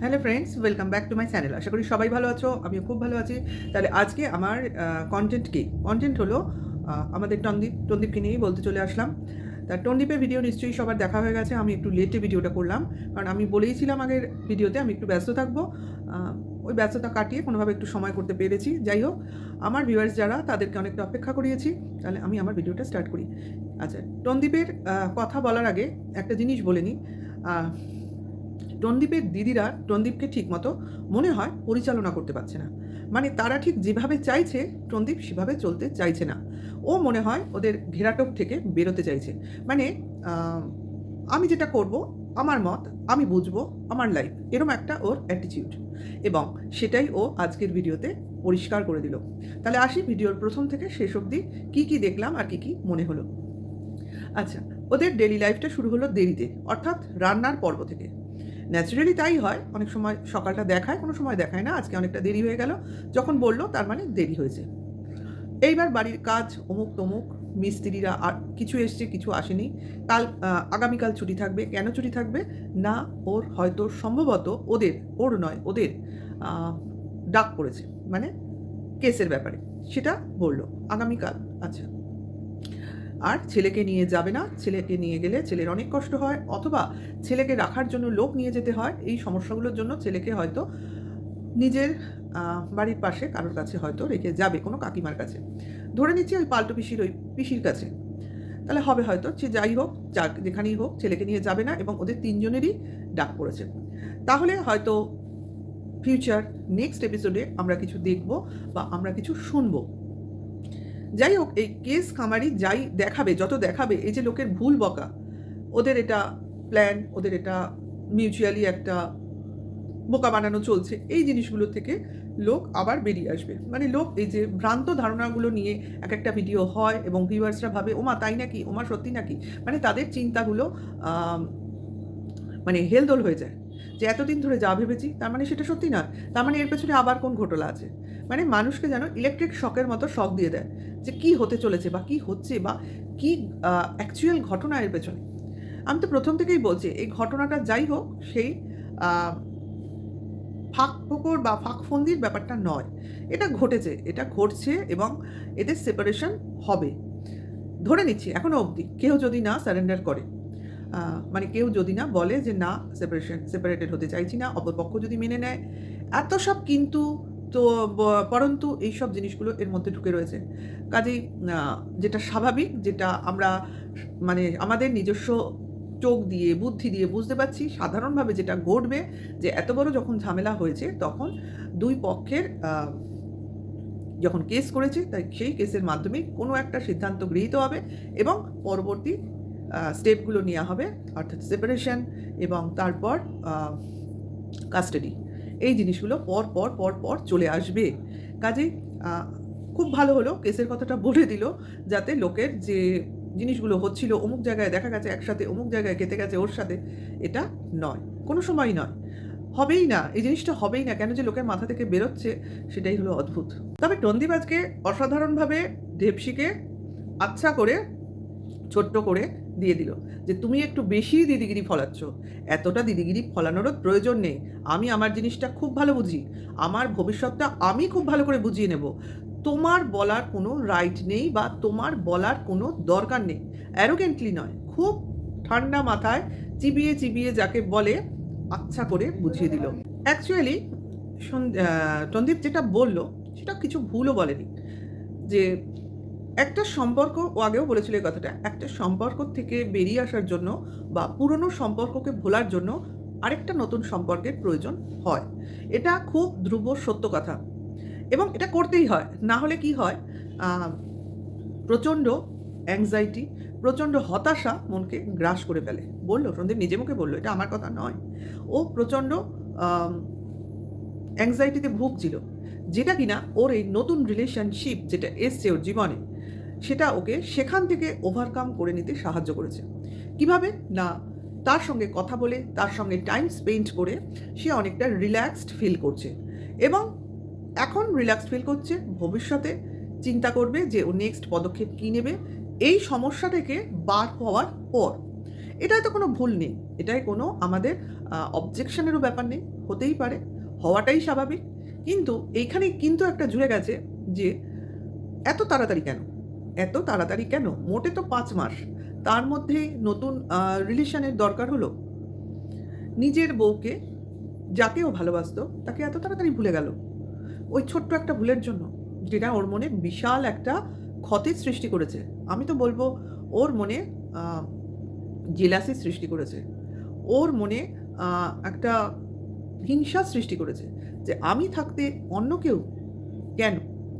Hello friends welcome back to my channel আশা করি সবাই ভালো আছো, আমিও খুব ভালো আছি। তাহলে আজকে আমার কন্টেন্ট কি? কন্টেন্ট হলো আমাদের টন্দীপ, টন্দীপকে নিয়েই বলতে চলে আসলাম। তা টন্দীপের ভিডিও নিশ্চয়ই সবার দেখা হয়ে গেছে, আমি একটু লেটে ভিডিওটা করলাম। কারণ আমি বলেইছিলাম আগের ভিডিওতে আমি একটু ব্যস্ত থাকব। ওই ব্যস্ততা কাটিয়ে কোনোভাবে একটু সময় করতে পেরেছি। যাই হোক, আমার ভিউয়ার্স যারা, তাদেরকে অনেকটা অপেক্ষা করিয়েছি। তাহলে আমি আমার ভিডিওটা স্টার্ট করি। আচ্ছা টন্দীপের কথা বলার আগে একটা জিনিস বলে নিই। টনদীপের দিদিরা টনদীপকে ঠিকমতো মনে হয় পরিচালনা করতে পারছে না। মানে তারা ঠিক যেভাবে চাইছে, টনদীপ সেভাবে চলতে চাইছে না। ও মনে হয় ওদের ঘেরাটোপ থেকে বেরোতে চাইছে। মানে আমি যেটা করব, আমার মত, আমি বুঝব আমার লাইফ এরম একটা ওর অ্যাটিটিউড এবং সেটাই ও আজকের ভিডিওতে পরিষ্কার করে দিল। তাহলে আসি ভিডিওর প্রথম থেকে শেষ অবধি, কী কী দেখলাম আর কী কী মনে হলো। আচ্ছা ওদের ডেলি লাইফটা শুরু হলো দেরিতে, অর্থাৎ রান্নার পর্ব থেকে। ন্যাচারালি তাই হয়। অনেক সময় সকালটা দেখায়, কোনো সময় দেখায় না। আজকে অনেকটা দেরি হয়ে গেল। যখন বলল, তার মানে দেরি হয়েছে। এইবার বাড়ির কাজ অমুক তমুক, মিস্ত্রিরা আর কিছু এসছে, কিছু আসেনি। কাল আগামীকাল ছুটি থাকবে। কেন ছুটি থাকবে? না, ওর হয়তো সম্ভবত ওদের, ওর নয়, ওদের ডাক পড়েছে। মানে কেসের ব্যাপারে। সেটা বলল, আগামীকাল। আচ্ছা। আর ছেলেকে নিয়ে যাবে না। ছেলেকে নিয়ে গেলে ছেলের অনেক কষ্ট হয় অথবা ছেলেকে রাখার জন্য লোক নিয়ে যেতে হয়। এই সমস্যাগুলোর জন্য ছেলেকে হয়তো নিজের বাড়ির পাশে কারোর কাছে হয়তো রেখে যাবে কোনো কাকিমার কাছে। ধরে নিচ্ছি ওই পাল্টো পিসির ওই পিসির কাছে। তাহলে হবে হয়তো সে যাই হোক, যাক যেখানেই হোক ছেলেকে নিয়ে যাবে না এবং ওদের তিনজনেরই ডাক পড়েছে। তাহলে হয়তো ফিউচার নেক্সট এপিসোডে আমরা কিছু দেখব বা আমরা কিছু শুনব। যাই হোক, এই কেস খামারি যাই দেখাবে, যত দেখাবে, এই যে লোকের ভুল বকা, ওদের এটা প্ল্যান ওদের এটা মিউচুয়ালি একটা বোকা বানানো চলছে, এই জিনিসগুলো থেকে লোক আবার বেরিয়ে আসবে। মানে লোক, এই যে ভ্রান্ত ধারণাগুলো নিয়ে এক একটা ভিডিও হয় এবং ভিউয়ার্সরা ভাবে, ওমা, তাই নাকি? ওমা, সত্যি নাকি? মানে তাদের চিন্তাগুলো মানে হেলদোল হয়ে যায়। যে এতদিন ধরে যা ভেবেছি, তার মানে সেটা সত্যি নয়। তার মানে এর পেছনে আবার কোন ঘটনা আছে? মানে মানুষকে যেন ইলেকট্রিক শকের মতো শক দিয়ে দেয় যে কি হতে চলেছে বা কি হচ্ছে বা কি অ্যাকচুয়াল ঘটনা এর পেছনে। আমি তো প্রথম থেকেই বলছি, এই ঘটনাটা যাই হোক, সেই ফাঁক ফোকর বা ফাঁক ফন্দির ব্যাপারটা নয়। এটা ঘটেছে, এটা ঘটছে এবং এদের সেপারেশন হবে। ধরে নিচ্ছি এখনও অবধি কেউ যদি না সারেন্ডার করে মানে কেউ যদি না বলে যে না সেপারেশন সেপারেটেড হতে চাইছি না, অপরপক্ষ যদি মেনে নেয়, এত সব কিন্তু তো পরন্তু এইসব জিনিসগুলো এর মধ্যে ঢুকে রয়েছে। কাজেই যেটা স্বাভাবিক, যেটা আমরা মানে আমাদের নিজস্ব চোখ দিয়ে, বুদ্ধি দিয়ে বুঝতে পারছি, সাধারণভাবে যেটা ঘটবে, যে এত বড় যখন ঝামেলা হয়েছে, তখন দুই পক্ষের যখন কেস করেছে, তাই সেই কেসের মাধ্যমে কোনো একটা সিদ্ধান্ত গৃহীত হবে এবং পরবর্তী স্টেপগুলো নেওয়া হবে, অর্থাৎ সেপারেশন এবং তারপর কাস্টাডি এই জিনিসগুলো পর পর পর পর চলে আসবে। আহ, খুব ভালো হলো কেসের কথাটা বলে দিল যাতে লোকের যে জিনিসগুলো হচ্ছিল অমুক জায়গায় দেখা গেছে একসাথে অমুক জায়গায় কেটে গেছে ওর সাথে এটা নয়। কোনো সময় নয়। হবেই না এই জিনিসটা হবেই না কেন যে লোকের মাথা থেকে বেরোচ্ছে সেটাই হলো অদ্ভুত। তবে টন্দিব আজকে অসাধারণভাবে দেবশিকে আচ্ছা করে ছোট্ট করে দিয়ে দিল। যে তুমি একটু বেশি দিদিগিরি ফলাচ্ছ। এতটা দিদিগিরি ফলানোরও প্রয়োজন নেই। আমি আমার জিনিসটা খুব ভালো বুঝি। আমার ভবিষ্যৎটা আমি খুব ভালো করে বুঝিয়ে নেব। তোমার বলার কোনো রাইট নেই বা তোমার বলার কোনো দরকার নেই। অ্যারোগেন্টলি নয়। খুব ঠান্ডা মাথায় চিবিয়ে চিবিয়ে যাকে বলে আচ্ছা করে বুঝিয়ে দিল। অ্যাকচুয়ালি সন্দীপ যেটা বলল, সেটা কিছু ভুলও বলেনি। যে একটা সম্পর্ক, ও আগেও বলেছিল এই কথাটা, একটা সম্পর্ক থেকে বেরিয়ে আসার জন্য বা পুরনো সম্পর্ককে ভোলার জন্য আরেকটা নতুন সম্পর্কের প্রয়োজন হয়। এটা খুব ধ্রুব, সত্য কথা। এবং এটা করতেই হয়। না হলে কি হয়? প্রচণ্ড অ্যাংজাইটি প্রচণ্ড হতাশা মনকে গ্রাস করে ফেলে। বলল, সন্দীপ নিজে মুখে বলল, এটা আমার কথা নয়। ও প্রচণ্ড অ্যাংজাইটিতে ভুগছিল। যেটা কিনা ওর এই নতুন রিলেশনশিপ যেটা এসছে ওর জীবনে সেটা ওকে সেখান থেকে ওভারকাম করে নিতে সাহায্য করেছে। কীভাবে? না, তার সঙ্গে কথা বলে, তার সঙ্গে টাইম স্পেন্ড করে সে অনেকটা রিল্যাক্সড ফিল করছে এবং এখন রিল্যাক্সড ফিল করছে, ভবিষ্যতে চিন্তা করবে যে ও নেক্সট পদক্ষেপ কী নেবে। এই সমস্যা থেকে বার হওয়ার পর, এটাই তো কোনো ভুল নেই, এটাই কোনো আমাদের অবজেকশনেরও ব্যাপার নেই, হতেই পারে, হওয়াটাই স্বাভাবিক। কিন্তু এইখানে কিন্তু একটা জুড়ে গেছে যে, এত তাড়াতাড়ি কেন? এত তাড়াতাড়ি কেন? মোটে তো পাঁচ মাস। তার মধ্যে নতুন রিলেশনের দরকার হলো। নিজের বউকে যাকেও ভালোবাসতো, তাকে এত তাড়াতাড়ি ভুলে গেল। ওই ছোট্ট একটা ভুলের জন্য, যেটা ওর মনে বিশাল একটা ক্ষতির সৃষ্টি করেছে। আমি তো বলব, ওর মনে জেলাসি সৃষ্টি করেছে। ওর মনে একটা হিংসা সৃষ্টি করেছে যে আমি থাকতে অন্য কেউ কেন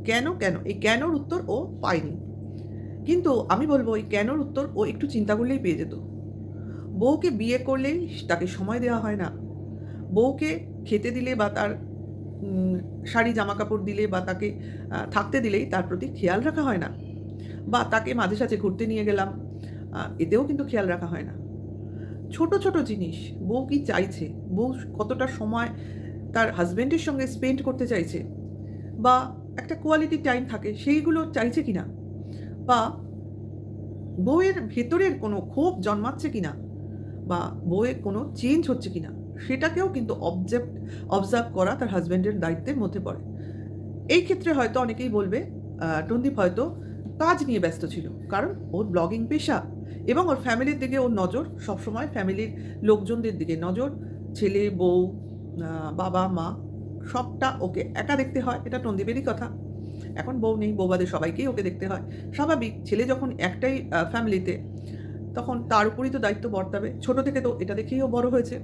কেন কেন? এই কেনর উত্তর ও পায়নি। কিন্তু আমি বলব এই কেনর উত্তর ও একটু চিন্তা করলেই পেয়ে যেত। বউকে বিয়ে করলেই তাকে সময় দেওয়া হয় না। বউকে খেতে দিলে বা তার শাড়ি জামা কাপড় দিলে বা তাকে থাকতে দিলেই তার প্রতি খেয়াল রাখা হয় না। বা তাকে মাঝে সাঝে ঘুরতে নিয়ে গেলাম এতেও কিন্তু খেয়াল রাখা হয় না। ছোট ছোট জিনিস, বউ কি চাইছে? বউ কতটা সময় তার হাজবেন্ডের সঙ্গে স্পেন্ড করতে চাইছে? বা একটা কোয়ালিটি টাইম থাকে, সেইগুলো চাইছে কিনা? বা বউয়ের ভেতরের কোনো ক্ষোভ জন্মাচ্ছে কিনা বা বউয়ের কোনো চেঞ্জ হচ্ছে কিনা, সেটাকেও কিন্তু অবজেক্ট অবজার্ভ করা তার হাজব্যান্ডের দায়িত্বের মধ্যে পড়ে। এই ক্ষেত্রে হয়তো অনেকেই বলবে টন্দীপ হয়তো কাজ নিয়ে ব্যস্ত ছিল, কারণ ওর ব্লগিং পেশা এবং ওর ফ্যামিলির দিকে ওর নজর, সবসময় ফ্যামিলির লোকজনদের দিকে নজর, ছেলে, বউ বাবা, মা, সবটা ওকে একা দেখতে হয়, এটা টন্দীপেরই কথা। এখন বউ নেই বৌবাদের সবাইকেই ওকে দেখতে হয়। স্বাভাবিক, ছেলে যখন একটাই ফ্যামিলিতে তখন তার উপরই তো দায়িত্ব বর্তাবে। ছোট থেকে তো এটা দেখেই ও বড় হয়েছে।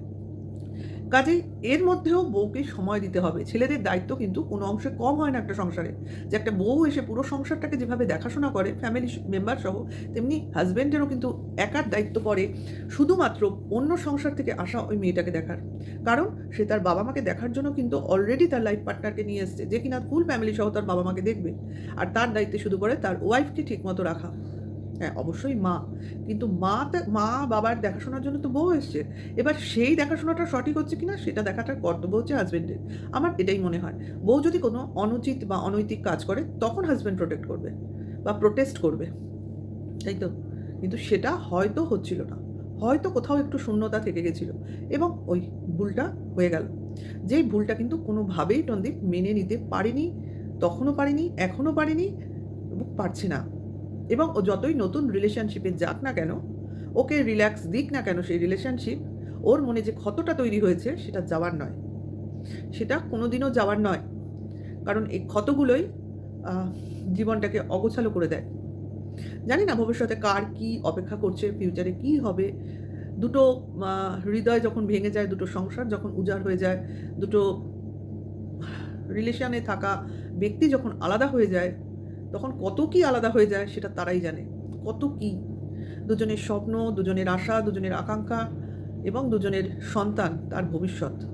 কাজেই এর মধ্যেও বউকে সময় দিতে হবে। ছেলেদের দায়িত্ব কিন্তু কোনো অংশে কম হয় না একটা সংসারে। যে একটা বউ এসে পুরো সংসারটাকে যেভাবে দেখাশোনা করে ফ্যামিলি মেম্বার সহ, তেমনি হাজব্যান্ডেরও কিন্তু একার দায়িত্ব পড়ে শুধুমাত্র অন্য সংসার থেকে আসা ওই মেয়েটাকে দেখার। কারণ সে তার বাবা মাকে দেখার জন্য কিন্তু অলরেডি তার লাইফ পার্টনারকে নিয়ে এসছে। যে কিনা ফুল ফ্যামিলি সহ তার বাবা মাকে দেখবে। আর তার দায়িত্বে শুধু করে তার ওয়াইফকে ঠিকমতো রাখা। হ্যাঁ অবশ্যই মা। কিন্তু মা মা বাবার দেখাশোনার জন্য তো বউ এসছে। এবার সেই দেখাশোনাটা সঠিক হচ্ছে কিনা সেটা দেখাটার কর্তব্য হচ্ছে হাজবেন্ডের আমার এটাই মনে হয়। বউ যদি কোনো অনুচিত বা অনৈতিক কাজ করে, তখন হাজব্যান্ড প্রোটেক্ট করবে বা প্রোটেস্ট করবে। তাই তো? কিন্তু সেটা হয়তো হচ্ছিল না। হয়তো কোথাও একটু শূন্যতা থেকে গেছিল এবং ওই ভুলটা হয়ে গেল। যেই ভুলটা কিন্তু কোনোভাবেই টন্দীপ মেনে নিতে পারেনি, তখনও পারেনি, এখনও পারেনি এবং পারছে না। এবং ও যতই নতুন রিলেশনশিপে যাক না কেন, ওকে রিল্যাক্স দিক না কেন সেই রিলেশনশিপ ওর মনে যে ক্ষতটা তৈরি হয়েছে সেটা যাওয়ার নয়। সেটা কোনোদিনও যাওয়ার নয়। কারণ এই ক্ষতগুলোই জীবনটাকে অগোছালো করে দেয়। জানি না ভবিষ্যতে কার কি অপেক্ষা করছে ফিউচারে কি হবে। দুটো হৃদয় যখন ভেঙে যায়, দুটো সংসার যখন উজাড় হয়ে যায়, দুটো রিলেশনে থাকা ব্যক্তি যখন আলাদা হয়ে যায় তখন কত কি আলাদা হয়ে যায় সেটা তারাই জানে। কত কি? দুজনের স্বপ্ন, দুজনের আশা, দুজনের আকাঙ্ক্ষা এবং দুজনের সন্তান তার ভবিষ্যৎ।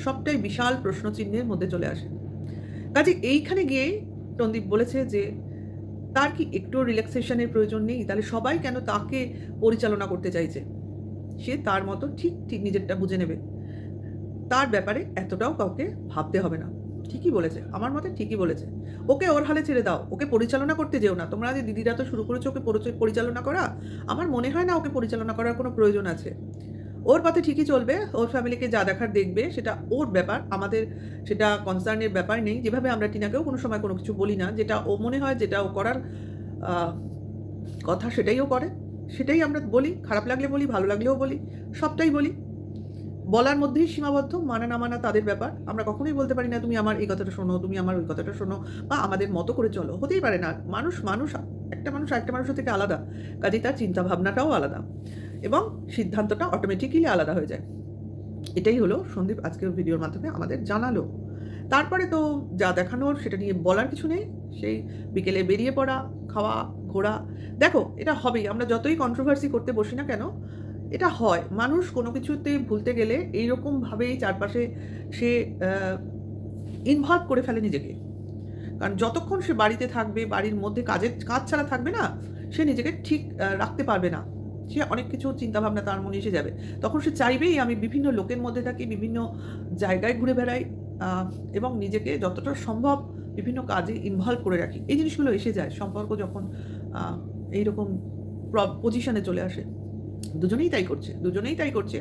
সবটাই বিশাল প্রশ্নচিহ্নের মধ্যে চলে আসে। কাজে এইখানে গিয়েই টন্দীপ বলেছে যে, তার কি একটু রিল্যাক্সেশনের প্রয়োজন নেই? তাহলে সবাই কেন তাকে পরিচালনা করতে চাইছে? সে তার মতো ঠিক ঠিক নিজেরটা বুঝে নেবে। তার ব্যাপারে এতটাও কাউকে ভাবতে হবে না। ঠিকই বলেছে, আমার মতে ঠিকই বলেছে। ওকে ওর হালে ছেড়ে দাও, ওকে পরিচালনা করতে যেও না। তোমরা যে দিদিরা তো শুরু করেছ ওকে পরিচালনা করা, আমার মনে হয় না ওকে পরিচালনা করার কোনো প্রয়োজন আছে। ওর পথে ঠিকই চলবে, ওর ফ্যামিলিকে যা দেখার দেখবে, সেটা ওর ব্যাপার, আমাদের সেটা কনসার্নের ব্যাপার নেই। যেভাবে আমরা টিনাকেও কোনো সময় কোনো কিছু বলি না, যেটা ও মনে হয় যেটা ও করার কথা সেটাই ও করে। সেটাই আমরা বলি, খারাপ লাগলে বলি, ভালো লাগলেও বলি, সবটাই বলি। বলার মধ্যেই সীমাবদ্ধ, মানা না মানা তাদের ব্যাপার। আমরা কখনোই বলতে পারি না, তুমি আমার এই কথাটা শোনো, তুমি আমার ওই কথাটা শোনো। বা আমাদের মতো করে চলো। হতেই পারে না। মানুষ মানুষ, একটা মানুষ একটা মানুষের থেকে আলাদা। কাজেই তার চিন্তাভাবনাটাও আলাদা এবং সিদ্ধান্তটা অটোমেটিক্যালি আলাদা হয়ে যায়। এটাই হলো সন্দীপ আজকের ভিডিওর মাধ্যমে আমাদের জানালো। তারপরে তো যা দেখানোর সেটা নিয়ে বলার কিছু নেই। সেই বিকেলে বেরিয়ে পড়া, খাওয়া, ঘোরা। দেখো, এটা হবেই। আমরা যতই কন্ট্রোভার্সি করতে বসি না কেন এটা হয়। মানুষ কোনো কিছুতে ভুলতে গেলে এইরকমভাবেই চারপাশে সে ইনভলভ করে ফেলে নিজেকে। কারণ যতক্ষণ সে বাড়িতে থাকবে, বাড়ির মধ্যে কাজের কাজ ছাড়া থাকবে না, সে নিজেকে ঠিক রাখতে পারবে না। সে অনেক কিছু চিন্তাভাবনা তার মনে এসে যাবে। তখন সে চাইবেই আমি বিভিন্ন লোকের মধ্যে থাকি, বিভিন্ন জায়গায় ঘুরে বেড়াই এবং নিজেকে যতটা সম্ভব বিভিন্ন কাজে ইনভলভ করে রাখি। এই জিনিসগুলো এসে যায়। সম্পর্ক যখন এইরকম পজিশনে চলে আসে। দুজনেই তাই করছে, দুজনেই তাই করছে।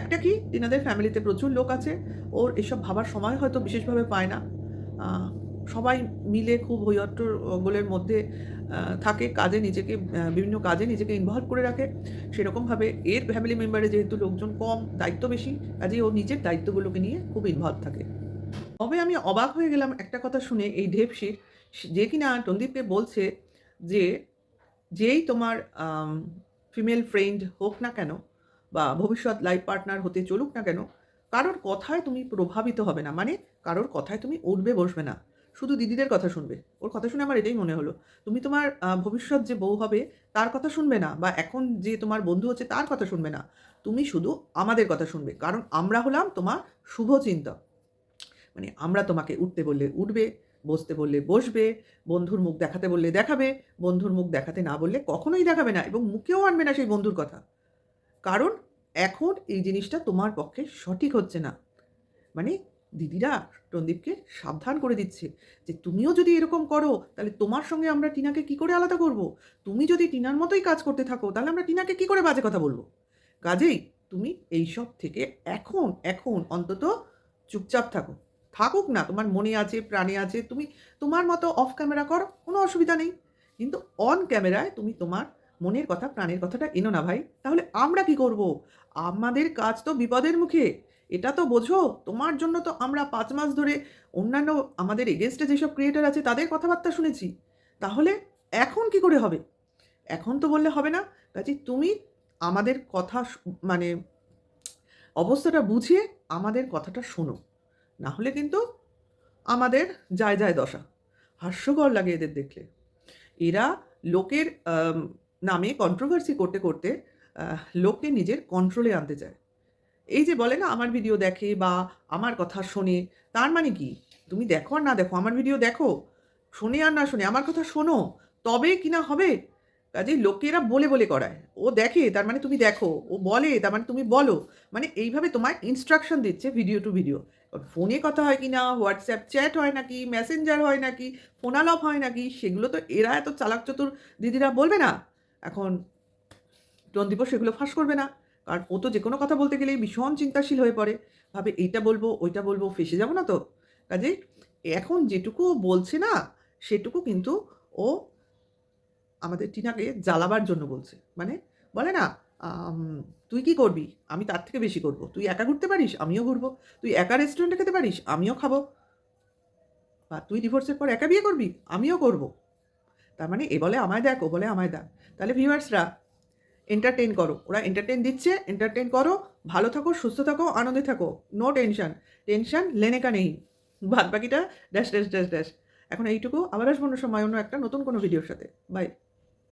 একটা কি, তিনাদের ফ্যামিলিতে প্রচুর লোক আছে, ওর এসব ভাবার সময় হয়তো বিশেষভাবে পায় না। সবাই মিলে খুব হৈহট্টগোলের মধ্যে থাকে, কাজে নিজেকে বিভিন্ন কাজে নিজেকে ইনভলভ করে রাখে। সেরকমভাবে এর ফ্যামিলি মেম্বারে যেহেতু লোকজন কম, দায়িত্ব বেশি, কাজেই ও নিজের দায়িত্বগুলোকে নিয়ে খুব ইনভলভ থাকে। তবে আমি অবাক হয়ে গেলাম একটা কথা শুনে এই ঢেপসির যে কিনা টন্দীপকে বলছে যে, যেই তোমার ফিমেল ফ্রেন্ড হোক না কেন বা ভবিষ্যৎ লাইফ পার্টনার হতে চলুক না কেন, কারোর কথায় তুমি প্রভাবিত হবে না। মানে কারোর কথায় তুমি উঠবে, বসবে না। শুধু দিদিদের কথা শুনবে। ওর কথা শুনে আমার এটাই মনে হলো। তুমি তোমার ভবিষ্যৎ যে বউ হবে, তার কথা শুনবে না বা এখন যে তোমার বন্ধু হচ্ছে, তার কথা শুনবে না। তুমি শুধু আমাদের কথা শুনবে। কারণ আমরা হলাম তোমার শুভ চিন্তক মানে আমরা তোমাকে উঠতে বললে উঠবে বসতে বললে বসবে, বন্ধুর মুখ দেখাতে বললে দেখাবে, বন্ধুর মুখ দেখাতে না বললে কখনোই দেখাবে না এবং মুখেও আনবে না সেই বন্ধুর কথা। কারণ এখন এই জিনিসটা তোমার পক্ষে সঠিক হচ্ছে না। মানে দিদিরা রন্দীপকে সাবধান করে দিচ্ছে যে তুমিও যদি এরকম করো, তাহলে তোমার সঙ্গে আমরা টিনাকে কি করে আলাদা করব? তুমি যদি টিনার মতোই কাজ করতে থাকো, তাহলে আমরা টিনাকে কি করে বাজে কথা বলব? কাজেই তুমি এইসব থেকে এখন এখন অন্তত চুপচাপ থাকো। থাকুক না, তোমার মনে আছে, প্রাণে আছে, তুমি তোমার মতো অফ ক্যামেরা করো, কোনো অসুবিধা নেই। কিন্তু অন ক্যামেরায় তুমি তোমার মনের কথা, প্রাণের কথাটা এনো না ভাই। তাহলে আমরা কি করব? আমাদের কাজ তো বিপদের মুখে। এটা তো বোঝো, তোমার জন্য তো আমরা পাঁচ মাস ধরে অন্যান্য আমাদের এগেনস্টে যেসব ক্রিয়েটার আছে, তাদের কথাবার্তা শুনেছি। তাহলে এখন কি করে হবে? এখন তো বললে হবে না। কাজে তুমি আমাদের কথা মানে অবস্থাটা বুঝিয়ে আমাদের কথাটা শোনো। না হলে কিন্তু আমাদের যায় যায় দশা। হাস্যকর লাগে এদের দেখলে। এরা লোকের নামে কন্ট্রোভার্সি করতে করতে লোককে নিজের কন্ট্রোলে আনতে চায়। এই যে বলে না, আমার ভিডিও দেখে বা আমার কথা শোনে, তার মানে কি? তুমি দেখো আর না দেখো, আমার ভিডিও দেখো। শোনে আর না শোনে, আমার কথা শোনো, তবে কি না হবে? কাজেই লোকেরা বলে বলে করায়। ও দেখে, তার মানে তুমি দেখো। ও বলে, তার মানে তুমি বলো। মানে এইভাবে তোমায় ইনস্ট্রাকশন দিচ্ছে ভিডিও টু ভিডিও ফোনে কথা হয় কি না? হোয়াটসঅ্যাপ চ্যাট হয় নাকি? মেসেঞ্জার হয় নাকি? ফোনালাপ হয় নাকি? সেগুলো তো এরা এত চালাক চতুর দিদিরা বলবে না। এখন টন্দীপ সেগুলো ফাঁস করবে না। কারণ ও তো যে কোনো কথা বলতে গেলেই ভীষণ চিন্তাশীল হয়ে পড়ে। ভাবে এইটা বলব, ওইটা বলব, ফেসে যাব না তো? কাজে এখন যেটুকু বলছে না, সেটুকু কিন্তু ও আমাদের টিনাকে জ্বালাবার জন্য বলছে। মানে বলে না তুই কি করবি? আমি তার থেকে বেশি করব। তুই একা ঘুরতে পারিস? আমিও ঘুরবো। তুই একা রেস্টুরেন্টে খেতে পারিস? আমিও খাব। বা তুই ডিভোর্সের পর একা বিয়ে করবি? আমিও করব। তার মানে এ বলে আমায় দেখ, ও বলে আমায় দেখ। তাহলে ভিউয়ার্সরা এন্টারটেন করো। ওরা এন্টারটেন দিচ্ছে এন্টারটেন করো। ভালো থাকো, সুস্থ থাকো, আনন্দে থাকো। নো টেনশন টেনশন লেনেকা নেই। বাদ বাকিটা ড্যাশ ড্যাশ ড্যাশ ড্যাশ এখন এইটুকু। আবার আসব অন্য সময় অন্য একটা নতুন কোনো ভিডিওর সাথে। বাই